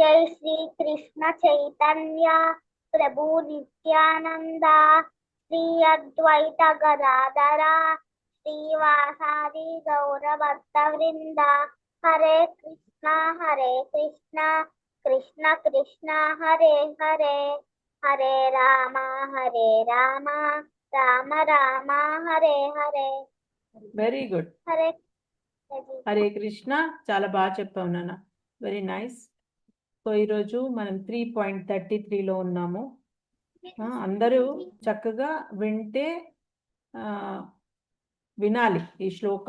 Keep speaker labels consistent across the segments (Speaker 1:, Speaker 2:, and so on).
Speaker 1: జై శ్రీ కృష్ణ చైతన్య ప్రభు నిత్యానంద శ్రీ అద్వైత గదాధర శ్రీవాసాది గౌరభక్త వృంద హరే కృష్ణ హరే కృష్ణ కృష్ణ కృష్ణ హరే హరే హరే రామ హరే రామ రామ రామ హరే హరే
Speaker 2: వెరీ గుడ్
Speaker 1: హరే
Speaker 2: హరే కృష్ణ చాలా బాగా చెప్పావు నాన్న వెరీ నైస్ సో ఈరోజు మనం త్రీ పాయింట్ థర్టీ త్రీలో ఉన్నాము. అందరూ చక్కగా వింటే వినాలి ఈ శ్లోక.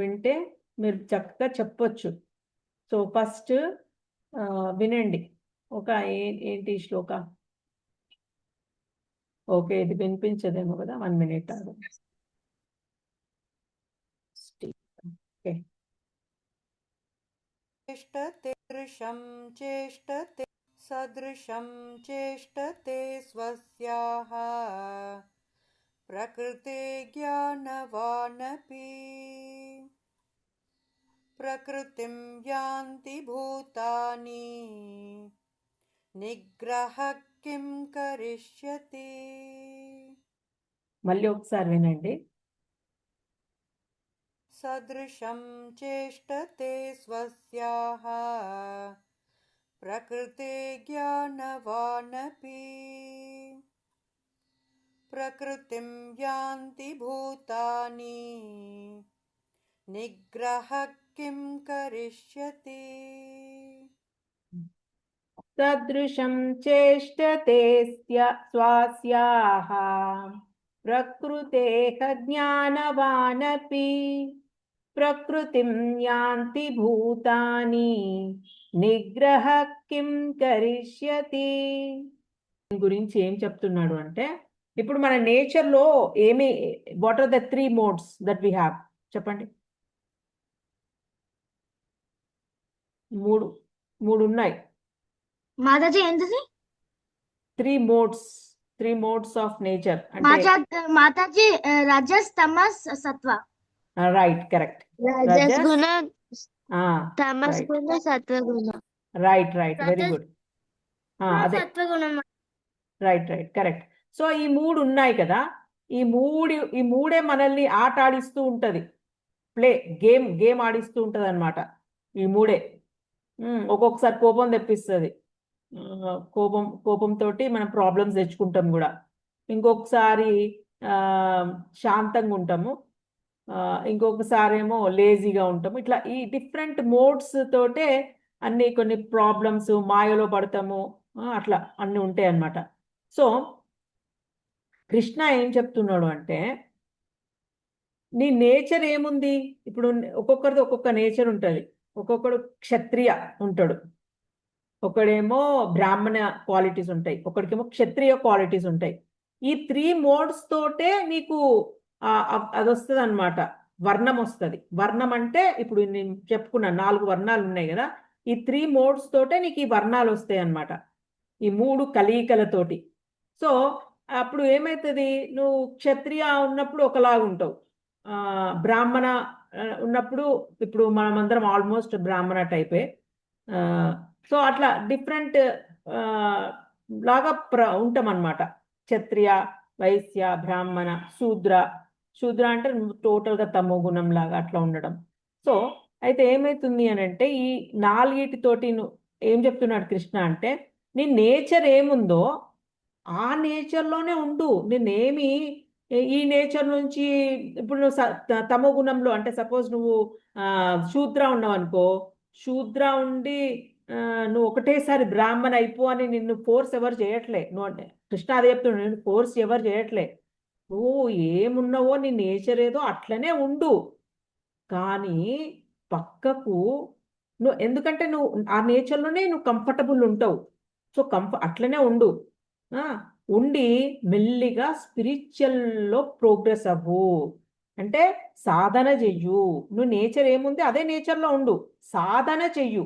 Speaker 2: వింటే మీరు చక్కగా చెప్పొచ్చు. సో ఫస్ట్ వినండి. ఒక ఏంటి ఈ శ్లోక? ఓకే ఇది వినిపించదేమో కదా వన్ మినిట్ ఓకే.
Speaker 3: चेष्टते दृशं चेष्टते सदृशं चेष्टते स्वस्याः प्रकृते ज्ञानवानपि प्रकृतिं यान्ति भूतानि निग्रहः किं करिष्यति
Speaker 2: మళ్ళీ ఒకసారి వినండి
Speaker 3: सदृशं चेष्टते स्वस्याः। प्रकृते ज्ञानवानपि। प्रकृतिं यान्ति भूतानि। निग्रहः किं करिष्यति?
Speaker 2: सदृशं चेष्टते स्या- स्वास्याः। प्रकृतेः ज्ञानवानपि ప్రకృతిం యాంతి భూతాని. నిగ్రహ కిం కరిష్యతి. గురించి ఏం చెప్తున్నాడు అంటే ఇప్పుడు మన నేచర్లో ఏమి what are the three modes that we have చెప్పండి. మూడు మూడు ఉన్నాయి.
Speaker 1: మాదాజీ ఏంటి three modes three modes
Speaker 2: of nature
Speaker 4: Mataji
Speaker 2: rajas
Speaker 4: tamas sattva.
Speaker 2: Right correct right right
Speaker 1: very
Speaker 2: good అదే రైట్ రైట్ కరెక్ట్ సో ఈ మూడు ఉన్నాయి కదా? ఈ మూడు ఈ మూడే మనల్ని ఆట ఆడిస్తూ ఉంటది. ప్లే గేమ్ గేమ్ ఆడిస్తూ ఉంటది అనమాట ఈ మూడే. ఉమ్, ఒక్కొక్కసారి కోపం తెప్పిస్తుంది. కోపం కోపంతో మనం ప్రాబ్లమ్స్ తెచ్చుకుంటాం కూడా. ఇంకొకసారి ఆ, శాంతంగా ఉంటాము. ఇంకొకసారి ఏమో లేజీగా ఉంటాము. ఇట్లా ఈ డిఫరెంట్ మోడ్స్ తోటే అన్ని కొన్ని ప్రాబ్లమ్స్ మాయలో పడతాము. అట్లా అన్ని ఉంటాయి అన్నమాట. సో కృష్ణ ఏం చెప్తున్నాడు అంటే నీ నేచర్ ఏముంది? ఇప్పుడు ఒక్కొక్కరిది ఒక్కొక్క నేచర్ ఉంటుంది. ఒక్కొక్కడు క్షత్రియ ఉంటాడు. ఒకడేమో బ్రాహ్మణ క్వాలిటీస్ ఉంటాయి. ఒకడికేమో క్షత్రియ క్వాలిటీస్ ఉంటాయి. ఈ త్రీ మోడ్స్ తోటే నీకు అది వస్తుంది అనమాట వర్ణం వస్తుంది వర్ణం అంటే ఇప్పుడు నేను చెప్పుకున్నా నాలుగు వర్ణాలు ఉన్నాయి కదా ఈ త్రీ మోడ్స్ తోటే నీకు ఈ వర్ణాలు వస్తాయి అన్నమాట ఈ మూడు కలయికలతోటి. సో అప్పుడు ఏమవుతుంది నువ్వు క్షత్రియ ఉన్నప్పుడు ఒకలాగా ఉంటావు బ్రాహ్మణ ఉన్నప్పుడు ఇప్పుడు మనమందరం ఆల్మోస్ట్ బ్రాహ్మణ టైపే. సో అట్లా డిఫరెంట్ లాగా ప్ర ఉంటాం అనమాట క్షత్రియ వైశ్య బ్రాహ్మణ శూద్ర శూద్ర అంటే టోటల్గా తమో గుణం లాగా అట్లా ఉండడం. సో అయితే ఏమవుతుంది అని అంటే ఈ నాలుగిటితోటి నువ్వు ఏం చెప్తున్నాడు కృష్ణ అంటే నీ నేచర్ ఏముందో ఆ నేచర్లోనే ఉండు. నేనేమి ఈ నేచర్ నుంచి ఇప్పుడు నువ్వు స- తమో గుణంలో అంటే సపోజ్ నువ్వు శూద్ర ఉన్నావు అనుకో శూద్ర ఉండి నువ్వు ఒకటేసారి బ్రాహ్మణ్ అయిపో అని నిన్ను ఫోర్స్ ఎవరు చేయట్లే. నువ్వు అంటే కృష్ణ అదే చెప్తున్నాడు నేను ఫోర్స్ ఎవరు చేయట్లే. నువ్వు ఏమున్నావో నీ నేచర్ ఏదో అట్లనే ఉండు. కానీ పక్కకు నువ్వు ఎందుకంటే నువ్వు ఆ నేచర్లోనే నువ్వు కంఫర్టబుల్ ఉంటావు. సో కంఫ అట్లనే ఉండు. ఉండి మెల్లిగా స్పిరిచువల్లో ప్రోగ్రెస్ అవ్వు. అంటే సాధన చెయ్యు. నువ్వు నేచర్ ఏముంది అదే నేచర్లో ఉండు. సాధన చెయ్యు.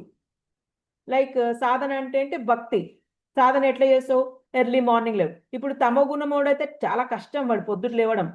Speaker 2: లైక్ సాధన అంటే అంటే భక్తి. సాధన ఎట్లా చేస్తావు? ఎర్లీ మార్నింగ్ లేవు. ఇప్పుడు తమో గుణమోడైతే చాలా కష్టం వాడు పొద్దుట లేవడం.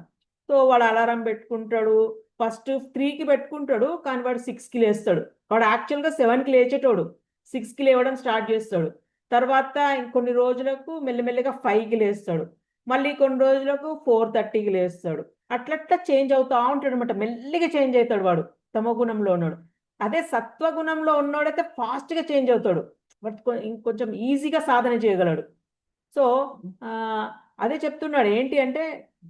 Speaker 2: సో వాడు అలారం పెట్టుకుంటాడు. ఫస్ట్ త్రీకి పెట్టుకుంటాడు కానీ వాడు సిక్స్కి లేస్తాడు. వాడు యాక్చువల్గా సెవెన్కి లేచేటోడు. సిక్స్కి లేవడం స్టార్ట్ చేస్తాడు. తర్వాత కొన్ని రోజులకు మెల్లిమెల్లిగా ఫైవ్కి లేస్తాడు. మళ్ళీ కొన్ని రోజులకు ఫోర్ థర్టీకి లేస్తాడు. అట్లట్లా చేంజ్ అవుతా ఉంటాడు అనమాట మెల్లిగా చేంజ్ అవుతాడు వాడు. తమగుణంలో ఉన్నాడు. అదే సత్వగుణంలో ఉన్నోడైతే ఫాస్ట్గా చేంజ్ అవుతాడు. బట్ ఇంకొంచెం ఈజీగా సాధన చేయగలడు. సో అదే చెప్తున్నాడు. ఏంటి అంటే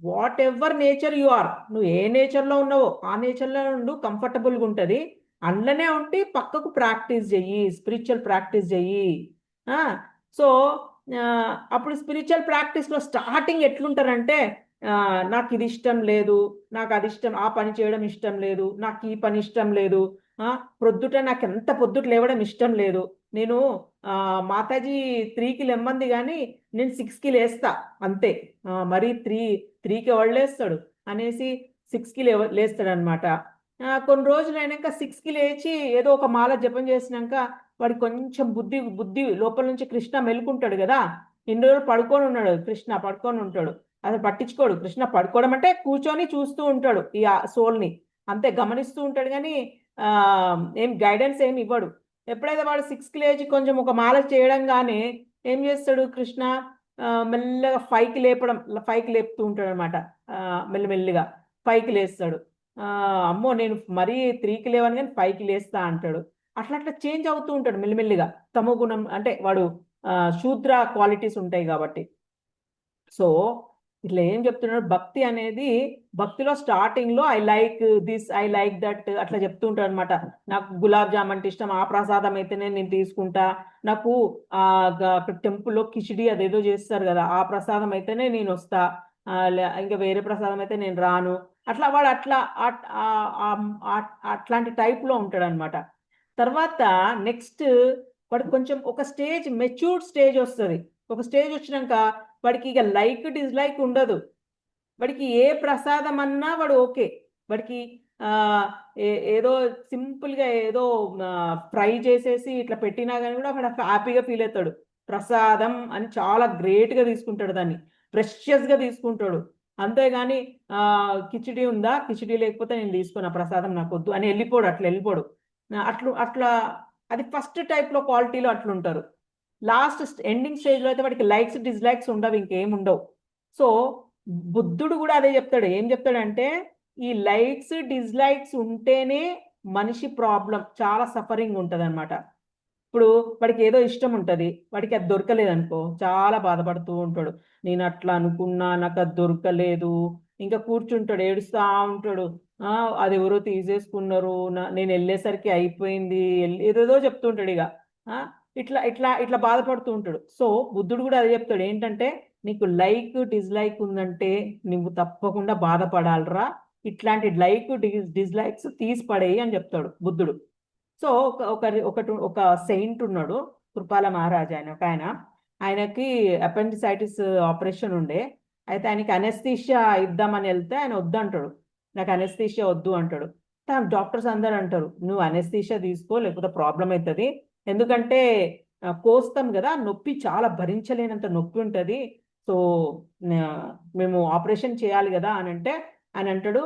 Speaker 2: whatever nature you are నువ్వు ఏ నేచర్లో ఉన్నావో ఆ నేచర్లో ఉండు కంఫర్టబుల్గా ఉంటుంది. అందులోనే ఉండి పక్కకు ప్రాక్టీస్ చెయ్యి స్పిరిచువల్ ప్రాక్టీస్ చెయ్యి. సో అప్పుడు స్పిరిచువల్ ప్రాక్టీస్లో స్టార్టింగ్ ఎట్లుంటారంటే నాకు ఇది ఇష్టం లేదు నాకు అది ఇష్టం ఆ పని చేయడం ఇష్టం లేదు నాకు ఈ పని ఇష్టం లేదు ప్రొద్దుట నాకు ఎంత పొద్దుట లేవడం ఇష్టం లేదు. నేను మాతాజీ త్రీకి లెమ్మంది కానీ నేను సిక్స్కి లేస్తా అంతే. మరీ త్రీ త్రీకి ఎవడు లేస్తాడు? అనేసి సిక్స్కి లే లేస్తాడు అనమాట కొన్ని రోజులు అయినాక సిక్స్కి లేచి ఏదో ఒక మాల జపం చేసినాక వాడి కొంచెం బుద్ధి బుద్ధి లోపల నుంచి కృష్ణ మెలుకుంటాడు కదా? ఇన్ని రోజులు పడుకొని ఉన్నాడు కృష్ణ పడుకొని ఉంటాడు. అసలు పట్టించుకోడు. కృష్ణ పడుకోవడం అంటే కూర్చొని చూస్తూ ఉంటాడు ఈ సోల్ని. అంతే గమనిస్తూ ఉంటాడు కానీ ఏం గైడెన్స్ ఏమి ఇవ్వడు. ఎప్పుడైతే వాడు సిక్స్ లేచి కొంచెం ఒక మాల చేయడంగానే ఏం చేస్తాడు కృష్ణ మెల్లగా ఫైవ్కి లేపడం ఫైవ్కి లేపుతూ ఉంటాడు అనమాట మెల్లిమెల్లిగా ఫైవ్కి లేస్తాడు. అమ్మో నేను మరీ త్రీకి లేవని కానీ ఫైవ్కి లేస్తా అంటాడు. అట్లా అట్లా చేంజ్ అవుతూ ఉంటాడు మెల్లిమెల్లిగా. తమో గుణం అంటే వాడు శూద్ర క్వాలిటీస్ ఉంటాయి కాబట్టి. సో ఇట్లా ఏం చెప్తున్నాడు? భక్తి అనేది భక్తిలో స్టార్టింగ్లో I like this I like that అట్లా చెప్తుంటాడు అనమాట నాకు గులాబ్ జామ్ అంటే ఇష్టం ఆ ప్రసాదం అయితేనే నేను తీసుకుంటా. నాకు ఆ టెంపుల్లో కిచిడి అదేదో చేస్తారు కదా ఆ ప్రసాదం అయితేనే నేను వస్తా. ఇంకా వేరే ప్రసాదం అయితే నేను రాను. అట్లా వాడు అట్లా అట్- అట్లాంటి టైప్లో లో ఉంటాడు అనమాట తర్వాత నెక్స్ట్ వాడు కొంచెం ఒక స్టేజ్ మెచ్యూర్డ్ స్టేజ్ వస్తుంది. ఒక స్టేజ్ వచ్చినాక వాడికి ఇక లైక్ డిస్లైక్ ఉండదు. వాడికి ఏ ప్రసాదం అన్నా వాడు ఓకే. వాడికి ఏ- ఏదో సింపుల్గా ఏదో ఫ్రై చేసేసి ఇట్లా పెట్టినా కానీ కూడా వాడు హ్యాపీగా ఫీల్ అవుతాడు ప్రసాదం అని చాలా గ్రేట్గా తీసుకుంటాడు దాన్ని. ప్రెషియస్గా తీసుకుంటాడు. అంతేగాని ఆ, కిచిడి ఉందా? కిచిడి లేకపోతే నేను తీసుకున్నా ప్రసాదం నాకు వద్దు అని వెళ్ళిపోడు అట్లా వెళ్ళిపోడు. అట్లు అట్లా అది ఫస్ట్ టైప్లో క్వాలిటీలో అట్లుంటారు. లాస్ట్ ఎండింగ్ స్టేజ్లో అయితే వాడికి లైక్స్ డిస్లైక్స్ ఉండవు ఇంకేం ఉండవు. సో బుద్ధుడు కూడా అదే చెప్తాడు. ఏం చెప్తాడంటే ఈ లైక్స్ డిస్లైక్స్ ఉంటేనే మనిషి ప్రాబ్లం చాలా సఫరింగ్ ఉంటుంది అనమాట ఇప్పుడు వాడికి ఏదో ఇష్టం ఉంటుంది వాడికి అది దొరకలేదు అనుకో చాలా బాధపడుతూ ఉంటాడు. నేను అట్లా అనుకున్నా నాకు అది దొరకలేదు. ఇంకా కూర్చుంటాడు ఏడుస్తా ఉంటాడు. ఆ అది ఎవరో తీసేసుకున్నారు నేను వెళ్ళేసరికి అయిపోయింది ఏదేదో చెప్తుంటాడు ఇక. ఇట్లా ఇట్లా ఇట్లా బాధపడుతూ ఉంటాడు. సో బుద్ధుడు కూడా అది చెప్తాడు. ఏంటంటే నీకు లైక్ డిస్లైక్ ఉందంటే నువ్వు తప్పకుండా బాధపడాలరా. ఇట్లాంటి లైక్ డిస్లైక్స్ తీసి పడేయి అని చెప్తాడు బుద్ధుడు. సో ఒక ఒక ఒకటి ఒక సెయింట్ ఉన్నాడు కృపాల మహారాజా ఆయన ఒక ఆయన. ఆయనకి అపెండిసైటిస్ ఆపరేషన్ ఉండే. అయితే ఆయనకి అనెస్థీషియా ఇద్దామని వెళ్తే ఆయన వద్దంటాడు. నాకు అనెస్థీషియా వద్దు అంటాడు. డాక్టర్స్ అందరు అంటారు నువ్వు అనెస్థీషియా తీసుకో లేకపోతే ప్రాబ్లం అవుతుంది. ఎందుకంటే కోస్తాం కదా నొప్పి చాలా భరించలేనంత నొప్పి ఉంటుంది. సో మేము ఆపరేషన్ చేయాలి కదా అని అంటే అని అంటాడు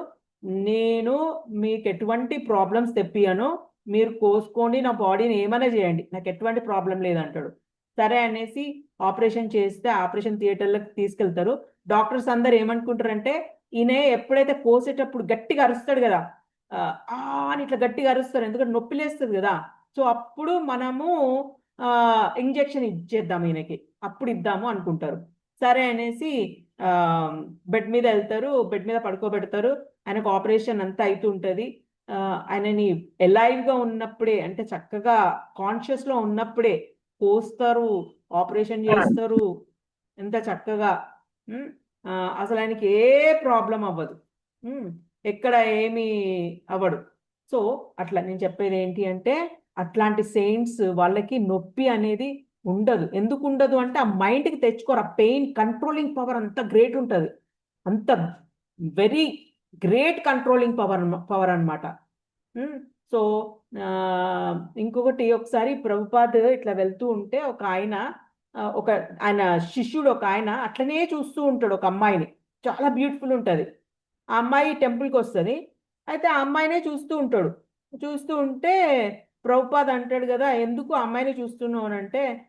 Speaker 2: నేను మీకు ఎటువంటి ప్రాబ్లమ్స్ తెప్పియను మీరు కోసుకొని నా బాడీని ఏమైనా చేయండి. నాకు ఎటువంటి ప్రాబ్లం లేదంటాడు సరే అనేసి ఆపరేషన్ చేస్తే ఆపరేషన్ థియేటర్లకు తీసుకెళ్తారు. డాక్టర్స్ అందరు ఏమనుకుంటారంటే ఈయన ఎప్పుడైతే కోసేటప్పుడు గట్టిగా అరుస్తాడు కదా ఆ అని ఇట్లా గట్టిగా అరుస్తారు. ఎందుకంటే నొప్పి లేస్తుంది కదా. సో అప్పుడు మనము ఇంజెక్షన్ ఇచ్చేద్దాం ఈయనకి. అప్పుడు ఇద్దాము అనుకుంటారు. సరే అనేసి బెడ్ మీద వెళ్తారు. బెడ్ మీద పడుకోబెడతారు. ఆయనకు ఆపరేషన్ అంతా అవుతుంటది ఆ, ఆయనని alive గా ఉన్నప్పుడే అంటే చక్కగా కాన్షియస్లో ఉన్నప్పుడే కోస్తారు ఆపరేషన్ చేస్తారు. ఎంత చక్కగా. ఆ, అసలు ఆయనకి ఏ ప్రాబ్లం అవ్వదు. ఎక్కడ ఏమి అవ్వడు. సో అట్లా నేను చెప్పేది ఏంటి అంటే అట్లాంటి సెయింట్స్ వాళ్ళకి నొప్పి అనేది ఉండదు. ఎందుకు ఉండదు అంటే ఆ మైండ్కి తెచ్చుకోరు. ఆ పెయిన్ కంట్రోలింగ్ పవర్ అంత గ్రేట్ ఉంటుంది. అంత very great controlling power power అనమాట. సో ఇంకొకటి ఒకసారి ప్రభుపాద్ ఇట్లా వెళ్తూ ఉంటే ఒక ఆయన ఒక ఆయన శిష్యుడు ఒక ఆయన అట్లనే చూస్తూ ఉంటాడు ఒక అమ్మాయిని. చాలా బ్యూటిఫుల్ ఉంటుంది. ఆ అమ్మాయి టెంపుల్కి వస్తుంది. అయితే ఆ అమ్మాయినే చూస్తూ ఉంటాడు. చూస్తూ ఉంటే ప్రభుపాద్ అంటాడు కదా ఎందుకు అమ్మాయిని చూస్తున్నావు? అని అంటే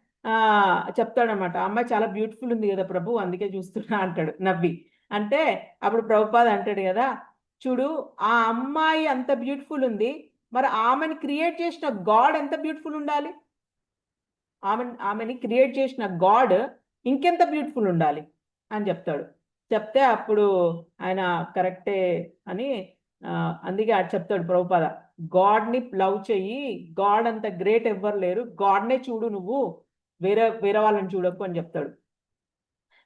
Speaker 2: చెప్తాడనమాట. అమ్మాయి చాలా బ్యూటిఫుల్ ఉంది కదా ప్రభు అందుకే చూస్తున్నా అంటాడు నవ్వి. అంటే అప్పుడు ప్రభుపాద్ అంటాడు కదా చూడు ఆ అమ్మాయి అంత బ్యూటిఫుల్ ఉంది మరి ఆమెని క్రియేట్ చేసిన గాడ్ ఎంత బ్యూటిఫుల్ ఉండాలి? ఆమె ఆమెని క్రియేట్ చేసిన గాడ్ ఇంకెంత బ్యూటిఫుల్ ఉండాలి? అని చెప్తాడు. చెప్తే అప్పుడు ఆయన కరెక్టే అని అందుకే చెప్తాడు ప్రభుపాద. గాడ్ని లవ్ చెయ్యి. గాడ్ అంత గ్రేట్ ఎవ్వరు లేరు. గాడ్నే చూడు నువ్వు. వేరే వేరే వాళ్ళని చూడకు అని చెప్తాడు.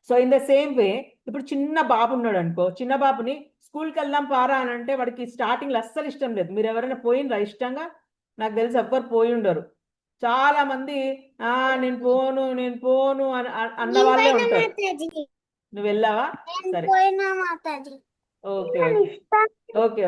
Speaker 2: So in the same way ఇప్పుడు చిన్న బాబు ఉన్నాడు అనుకో. చిన్న బాబుని స్కూల్కి వెళ్దాం పారా అని అంటే వాడికి స్టార్టింగ్లో అస్సలు ఇష్టం లేదు. మీరు ఎవరైనా పోయినరా ఇష్టంగా? నాకు తెలిసి ఎవ్వరు పోయి ఉండరు. చాలా మంది ఆ నేను పోను నేను పోను అని అన్న వాళ్ళే ఉంటారు. నువ్వు వెళ్ళావా? సరే. Okay okay. Okay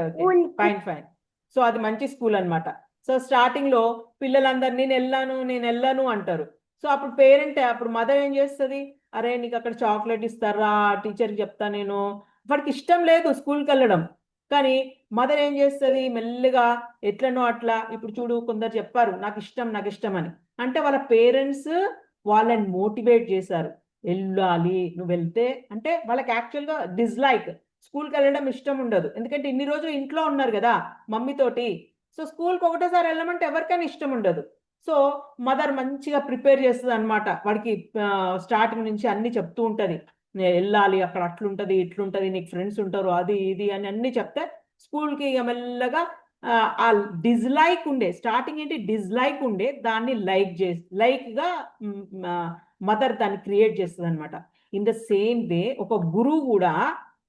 Speaker 2: fine fine. So అది మంచి స్కూల్ అన్నమాట. సో స్టార్టింగ్లో పిల్లలందరూ నేను వెళ్ళాను నేను వెళ్ళాను అంటారు. సో అప్పుడు పేరెంట్ అప్పుడు మదర్ ఏం చేస్తుంది? అరే నీకు అక్కడ చాక్లెట్ ఇస్తారా? టీచర్కి చెప్తా నేను. వాడికి ఇష్టం లేదు స్కూల్కి వెళ్ళడం. కానీ మదర్ ఏం చేస్తుంది? మెల్లగా ఎట్లనో అట్లా ఇప్పుడు చూడు కొందరు చెప్పారు నాకు ఇష్టం నాకు ఇష్టం అని. అంటే వాళ్ళ పేరెంట్స్ వాళ్ళని మోటివేట్ చేశారు. వెళ్ళాలి నువ్వు వెళ్తే అంటే వాళ్ళకి యాక్చువల్గా డిస్లైక్. స్కూల్కి వెళ్ళడం ఇష్టం ఉండదు. ఎందుకంటే ఇన్ని రోజులు ఇంట్లో ఉన్నారు కదా మమ్మీతోటి సో స్కూల్కి ఒకటేసారి వెళ్ళమంటే ఎవరికైనా ఇష్టం ఉండదు. సో మదర్ మంచిగా ప్రిపేర్ చేస్తుంది అనమాట వాడికి స్టార్టింగ్ నుంచి అన్ని చెప్తూ ఉంటుంది. వెళ్ళాలి అక్కడ అట్లుంటది ఇట్లుంటది నీకు ఫ్రెండ్స్ ఉంటారు అది ఇది అని అన్ని చెప్తే స్కూల్కి ఇక మెల్లగా ఆ, డిజ్లైక్ డిస్లైక్ ఉండే స్టార్టింగ్ ఏంటి? డిస్లైక్ ఉండే దాన్ని లైక్ చేసి లైక్గా మదర్ దాన్ని క్రియేట్ చేస్తుంది అనమాట ఇన్ ద సేమ్ వే ఒక గురువు కూడా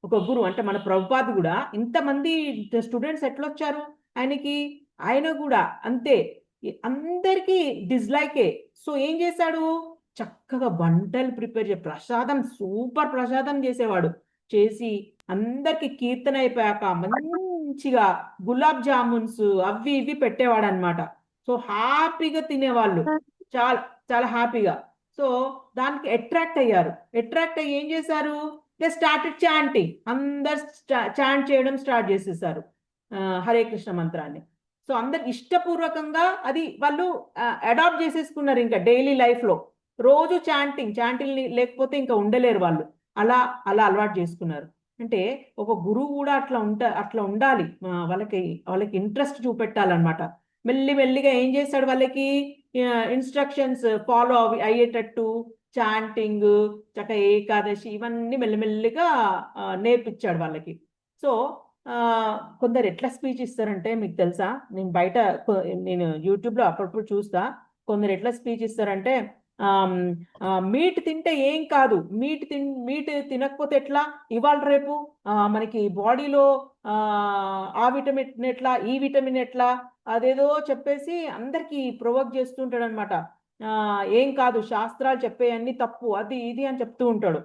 Speaker 2: ఒక గురువు అంటే మన ప్రభుపాద్ కూడా ఇంతమంది స్టూడెంట్స్ ఎట్లా వచ్చారు ఆయనకి ఆయన కూడా అంతే. అందరికీ డిస్లైకే సో ఏం చేశాడు? చక్కగా వంటలు ప్రిపేర్ చే ప్రసాదం సూపర్ ప్రసాదం చేసేవాడు. చేసి అందరికి కీర్తన అయిపోయాక మంచిగా గులాబ్ జామున్స్ అవి ఇవి పెట్టేవాడు అనమాట సో హ్యాపీగా తినేవాళ్ళు. చాలా చాలా హ్యాపీగా. సో దానికి అట్రాక్ట్ అయ్యారు. అట్రాక్ట్ అయ్యి ఏం చేశారు? They started chanting. అందరు చాంట్ చేయడం స్టార్ట్ చేసేసారు. హరే కృష్ణ మంత్రాన్ని. సో అందరు ఇష్టపూర్వకంగా అది వాళ్ళు అడాప్ట్ చేసేసుకున్నారు ఇంకా డైలీ లైఫ్లో. రోజు చాంటింగ్ చాంటింగ్ లేకపోతే ఇంకా ఉండలేరు వాళ్ళు. అలా అలా అలవాటు చేసుకున్నారు. అంటే ఒక గురువు కూడా అట్లా ఉంట అట్లా ఉండాలి. వాళ్ళకి వాళ్ళకి ఇంట్రెస్ట్ చూపెట్టాలన్నమాట. మెల్లి మెల్లిగా ఏం చేస్తాడు వాళ్ళకి? ఇన్స్ట్రక్షన్స్ ఫాలో అవి అయ్యేటట్టు చాంటింగ్ చక్క ఏకాదశి ఇవన్నీ మెల్లమెల్లిగా నేర్పించాడు వాళ్ళకి. సో కొందరు ఎట్లా స్పీచ్ ఇస్తారంటే మీకు తెలుసా? నేను బయట నేను యూట్యూబ్లో అప్పుడప్పుడు చూస్తా. కొందరు ఎట్లా స్పీచ్ ఇస్తారంటే మీట్ తింటే ఏం కాదు. మీట్ తిన్ మీట్ తినకపోతే ఎట్లా? ఇవాళ రేపు మనకి బాడీలో ఆ విటమిన్ ఎట్లా? ఈ విటమిన్ ఎట్లా? అదేదో చెప్పేసి అందరికీ ప్రొవోక్ చేస్తుంటాడు అనమాట ఏం కాదు శాస్త్రాలు చెప్పేయన్నీ తప్పు అది ఇది అని చెప్తూ ఉంటాడు.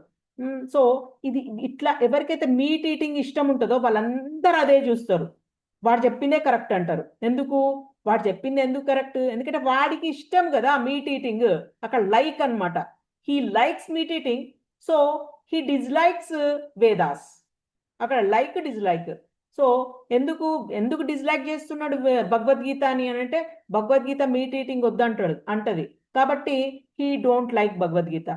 Speaker 2: సో ఇది ఇట్లా ఎవరికైతే మీట్ ఈటింగ్ ఇష్టం ఉంటుందో వాళ్ళందరూ అదే చూస్తారు. వాడు చెప్పిందే కరెక్ట్ అంటారు. ఎందుకు? వాడు చెప్పింది ఎందుకు కరెక్ట్? ఎందుకంటే వాడికి ఇష్టం కదా మీట్ ఈటింగ్ అక్కడ లైక్ అన్నమాట. He likes meat eating so he dislikes Vedas అక్కడ లైక్ డిస్లైక్ సో ఎందుకు ఎందుకు డిస్లైక్ చేస్తున్నాడు భగవద్గీత అని అని అంటే భగవద్గీత మీట్ ఈటింగ్ వద్దంటాడు అంటది. కాబట్టి he don't like Bhagavad Gita.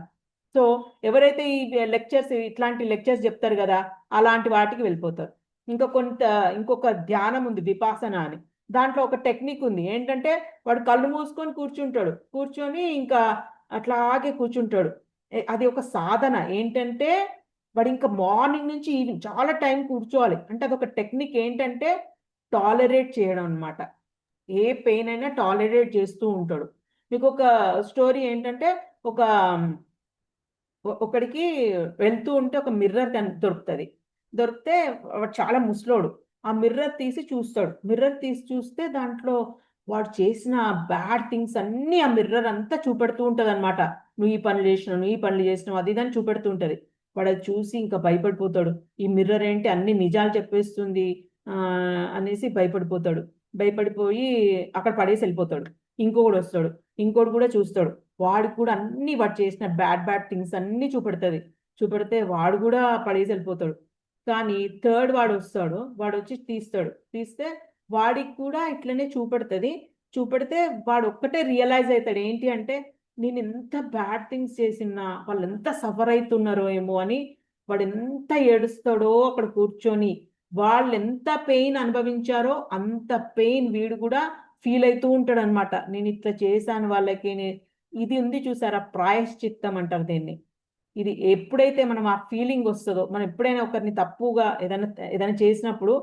Speaker 2: So ఎవరైతే ఈ లెక్చర్స్ ఇట్లాంటి లెక్చర్స్ చెప్తారు కదా అలాంటి వాటికి వెళ్ళిపోతారు. ఇంకా కొంత ఇంకొక ధ్యానం ఉంది విపాసన అని. దాంట్లో ఒక టెక్నిక్ ఉంది. ఏంటంటే వాడు కళ్ళు మూసుకొని కూర్చుంటాడు. కూర్చొని ఇంకా అట్లాగే కూర్చుంటాడు. అది ఒక సాధన. ఏంటంటే వాడు ఇంకా మార్నింగ్ నుంచి ఈవినింగ్ చాలా టైం కూర్చోవాలి. అంటే అదొక టెక్నిక్ ఏంటంటే టాలరేట్ చేయడం అనమాట ఏ పెయిన్ అయినా టాలరేట్ చేస్తూ ఉంటాడు. మీకు ఒక స్టోరీ ఏంటంటే ఒక ఒకడికి వెళ్తూ ఉంటే ఒక మిర్రర్ కన్ దొరుకుతుంది. దొరికితే వాడు చాలా ముసలోడు. ఆ మిర్రర్ తీసి చూస్తాడు. మిర్రర్ తీసి చూస్తే దాంట్లో వాడు చేసిన బ్యాడ్ థింగ్స్ అన్నీ ఆ మిర్రర్ అంతా చూపెడుతూ ఉంటుంది అనమాట నువ్వు ఈ పనులు చేసినావు నువ్వు ఈ పనులు చేసినావు అది ఇదని చూపెడుతూ ఉంటుంది. వాడు అది చూసి ఇంకా భయపడిపోతాడు. ఈ మిర్రర్ ఏంటి? అన్ని నిజాలు చెప్పేస్తుంది అనేసి భయపడిపోతాడు. భయపడిపోయి అక్కడ పడేసి వెళ్ళిపోతాడు. ఇంకొకడు వస్తాడు ఇంకోటి కూడా చూస్తాడు. వాడు కూడా అన్ని వాడు చేసిన బ్యాడ్ బ్యాడ్ థింగ్స్ అన్ని చూపెడుతుంది. చూపెడితే వాడు కూడా పడేసి వెళ్ళిపోతాడు. కానీ థర్డ్ వాడు వస్తాడు వాడు వచ్చి తీస్తాడు. తీస్తే వాడికి కూడా ఇట్లనే చూపెడుతుంది. చూపెడితే వాడు ఒక్కటే రియలైజ్ అవుతాడు. ఏంటి అంటే నేను ఎంత బ్యాడ్ థింగ్స్ చేసినా వాళ్ళు ఎంత సఫర్ అవుతున్నారో ఏమో అని వాడు ఎంత ఏడుస్తాడో అక్కడ కూర్చొని వాళ్ళు ఎంత పెయిన్ అనుభవించారో అంత పెయిన్ వీడు కూడా ఫీల్ అవుతూ ఉంటాడు అనమాట నేను ఇట్లా చేశాను వాళ్ళకి ఇది ఉంది చూసారా? ప్రాయశ్చిత్తం అంటారు దీన్ని. ఇది ఎప్పుడైతే మనం ఆ ఫీలింగ్ వస్తుందో మనం ఎప్పుడైనా ఒకరిని తప్పుగా ఏదైనా ఏదైనా చేసినప్పుడు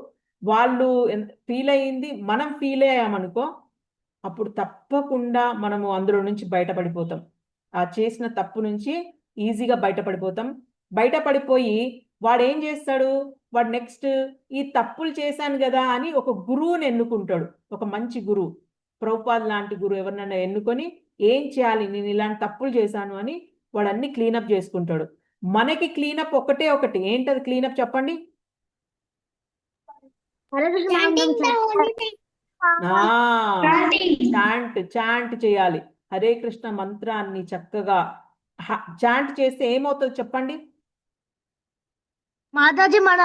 Speaker 2: వాళ్ళు ఫీల్ అయ్యింది మనం ఫీల్ అయ్యామనుకో అప్పుడు తప్పకుండా మనము అందులో నుంచి బయటపడిపోతాం. ఆ చేసిన తప్పు నుంచి ఈజీగా బయటపడిపోతాం. బయటపడిపోయి వాడు ఏం చేస్తాడు? వాడు నెక్స్ట్ ఈ తప్పులు చేశాను కదా అని ఒక గురువుని ఎన్నుకుంటాడు. ఒక మంచి గురువు. ప్రభుపాద్ లాంటి గురువు ఎవరినైనా ఎన్నుకొని ఏం చేయాలి? నేను ఇలాంటి తప్పులు చేశాను అని వాడు అన్ని క్లీనప్ చేసుకుంటాడు. మనకి క్లీనప్ ఒకటే ఒకటి. ఏంటది క్లీనప్ చెప్పండి? చాంట్ చాంట్ చేయాలి. హరే కృష్ణ మంత్రాన్ని చక్కగా చాంట్ చేస్తే ఏమవుతుంది చెప్పండి?
Speaker 1: మాతాజీ మన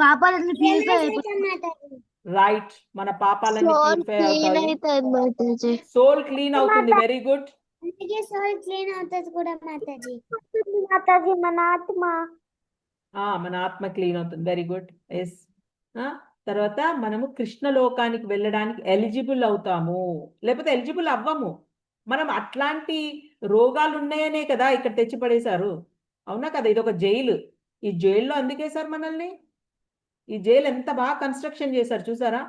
Speaker 1: పాపాలన్నీ ప్యూరిఫై అయిపోతాయి.
Speaker 2: రైట్ మన పాపాలన్నీ
Speaker 4: సోల్ క్లీన్ అవుతుంది మాతాజీ.
Speaker 2: సోల్ క్లీన్ అవుతుంది. వెరీ గుడ్
Speaker 5: అందుకే సోల్ క్లీన్ అవుతుంది కూడా మాతాజీ. మాతాజీ మన ఆత్మ.
Speaker 2: ఆ మన ఆత్మ క్లీన్ అవుతుంది. వెరీ గుడ్ ఎస్ తర్వాత మనము కృష్ణ లోకానికి వెళ్ళడానికి ఎలిజిబుల్ అవుతాము. లేకపోతే ఎలిజిబుల్ అవ్వము. మనం అట్లాంటి రోగాలు ఉన్నాయనే కదా ఇక్కడ తెచ్చి పడేశారు అవునా కదా? ఇది ఒక జైలు ఈ జైల్లో అందుకే సార్ మనల్ని? ఈ జైలు ఎంత బాగా కన్స్ట్రక్షన్ చేశారు చూసారా?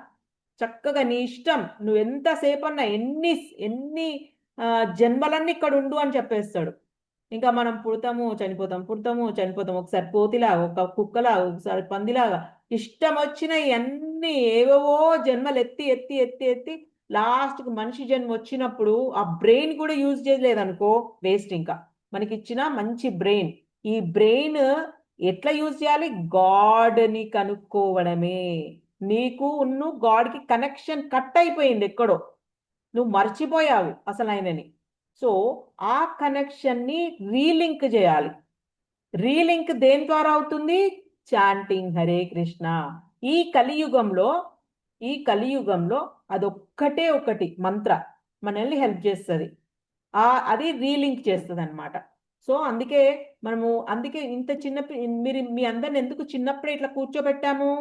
Speaker 2: చక్కగా నీ ఇష్టం నువ్వు ఎంతసేపు అన్నా ఎన్ని ఎన్ని జన్మలన్నీ ఇక్కడ ఉండు అని చెప్పేస్తాడు. ఇంకా మనం పుడతాము చనిపోతాం పుడతాము చనిపోతాం. ఒకసారి పోతిలాగా ఒక కుక్కలాగా ఒకసారి పందిలాగా. ఇష్టం వచ్చిన అన్ని ఏవేవో జన్మలు ఎత్తి ఎత్తి ఎత్తి ఎత్తి లాస్ట్కి మనిషి జన్మ వచ్చినప్పుడు ఆ బ్రెయిన్ కూడా యూజ్ చేయలేదనుకో వేస్ట్ ఇంకా. మనకి ఇచ్చిన మంచి బ్రెయిన్. ఈ బ్రెయిన్ ఎట్లా యూజ్ చేయాలి? గాడ్ని కనుక్కోవడమే. నీకు ఉన్ను గాడ్కి కనెక్షన్ కట్ అయిపోయింది ఎక్కడో. నువ్వు మర్చిపోయావు అసలు ఆయనని. సో ఆ కనెక్షన్ని రీలింక్ చేయాలి. రీలింక్ దేని ద్వారా అవుతుంది? చాంటింగ్ హరే కృష్ణ. ఈ కలియుగంలో ఈ కలియుగంలో అదొక్కటే ఒకటి మంత్ర. మనల్ని హెల్ప్ చేస్తుంది. ఆ అది రీలింక్ చేస్తుంది అనమాట సో అందుకే మనము అందుకే ఇంత చిన్న మీరు మీ అందరిని ఎందుకు చిన్నప్పుడే ఇట్లా కూర్చోబెట్టాము?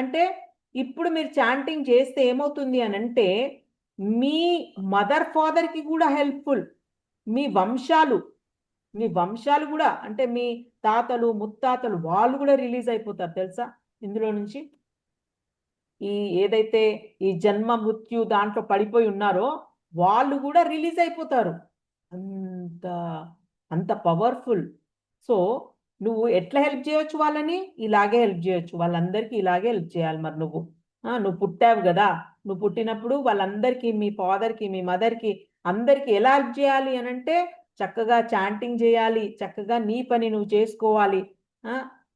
Speaker 2: అంటే ఇప్పుడు మీరు చాంటింగ్ చేస్తే ఏమవుతుంది అని అంటే మీ మదర్ ఫాదర్కి కూడా హెల్ప్ఫుల్. మీ వంశాలు మీ వంశాలు కూడా అంటే మీ తాతలు ముత్తాతలు వాళ్ళు కూడా రిలీజ్ అయిపోతారు తెలుసా? ఇందులో నుంచి. ఈ ఏదైతే ఈ జన్మ మృత్యు దాంట్లో పడిపోయి ఉన్నారో వాళ్ళు కూడా రిలీజ్ అయిపోతారు. అంత అంత పవర్ఫుల్. సో నువ్వు ఎట్లా హెల్ప్ చేయొచ్చు వాళ్ళని? ఇలాగే హెల్ప్ చేయొచ్చు. వాళ్ళందరికీ ఇలాగే హెల్ప్ చేయాలి మరి నువ్వు. నువ్వు పుట్టావు కదా. నువ్వు పుట్టినప్పుడు వాళ్ళందరికీ మీ ఫాదర్కి మీ మదర్కి అందరికీ ఎలా హెల్ప్ చేయాలి అని అంటే చక్కగా చాంటింగ్ చేయాలి. చక్కగా నీ పని నువ్వు చేసుకోవాలి.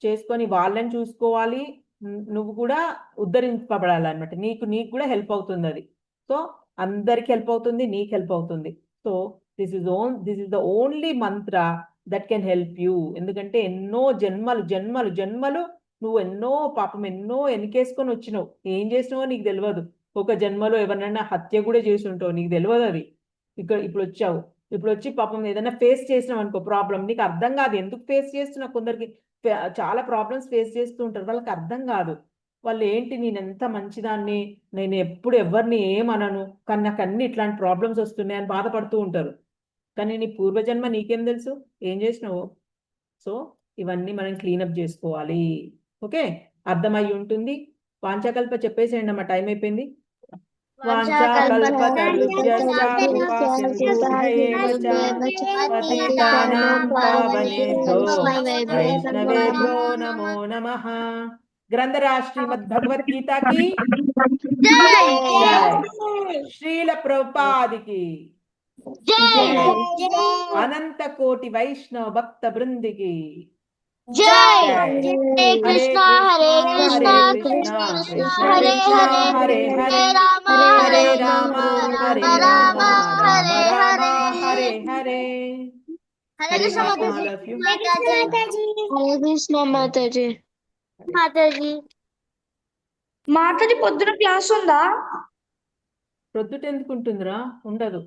Speaker 2: చేసుకొని వాళ్ళని చూసుకోవాలి. నువ్వు కూడా ఉద్ధరింపబడాలి అనమాట నీకు నీకు కూడా హెల్ప్ అవుతుంది అది. సో అందరికి హెల్ప్ అవుతుంది నీకు హెల్ప్ అవుతుంది. So this is own this is the only mantra that can help you ఎందుకంటే ఎన్నో జన్మలు జన్మలు జన్మలు నువ్వు ఎన్నో పాపం ఎన్నో వెనకేసుకొని వచ్చినావు. ఏం చేసినావో నీకు తెలియదు. ఒక జన్మలో ఎవరినైనా హత్య కూడా చేసి ఉంటావు. నీకు తెలియదు అది. ఇక్కడ ఇప్పుడు వచ్చావు. ఇప్పుడు వచ్చి పాపం ఏదైనా ఫేస్ చేసినావు అనుకో ప్రాబ్లం నీకు అర్థం కాదు. ఎందుకు ఫేస్ చేస్తున్నావు కొందరికి? ఫే- చాలా ప్రాబ్లమ్స్ ఫేస్ చేస్తూ ఉంటారు. వాళ్ళకి అర్థం కాదు. వాళ్ళు ఏంటి? నేను ఎంత మంచిదాన్ని? నేను ఎప్పుడు ఎవరిని ఏమనను? కానీ నాకు అన్ని ఇట్లాంటి ప్రాబ్లమ్స్ వస్తున్నాయి అని బాధపడుతూ ఉంటారు. కానీ నీ పూర్వజన్మ నీకేం తెలుసు? ఏం చేసినావు? సో ఇవన్నీ మనం క్లీనప్ చేసుకోవాలి. ఓకే? అర్థమై ఉంటుంది. వాంఛాకల్ప చెప్పేసేయండి అమ్మా టైం అయిపోయింది. నమో నమః. గ్రంథరాజ్ శ్రీమద్ భగవద్గీతకి శ్రీల ప్రభుపాదికి అనంత కోటి వైష్ణవ భక్త బృందికి.
Speaker 1: జై. హరే కృష్ణ హరే కృష్ణ
Speaker 2: కృష్ణ
Speaker 1: హరే రామ
Speaker 2: హరే రామ హరే
Speaker 1: రామ హరే హరే
Speaker 2: హరే హరే.
Speaker 1: మాతాజీ.
Speaker 6: పొద్దున క్లాస్ ఉందా
Speaker 2: ప్రొద్దుట ఎందుకు ఉంటుందిరా ఉండదు.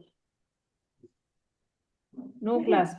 Speaker 2: No class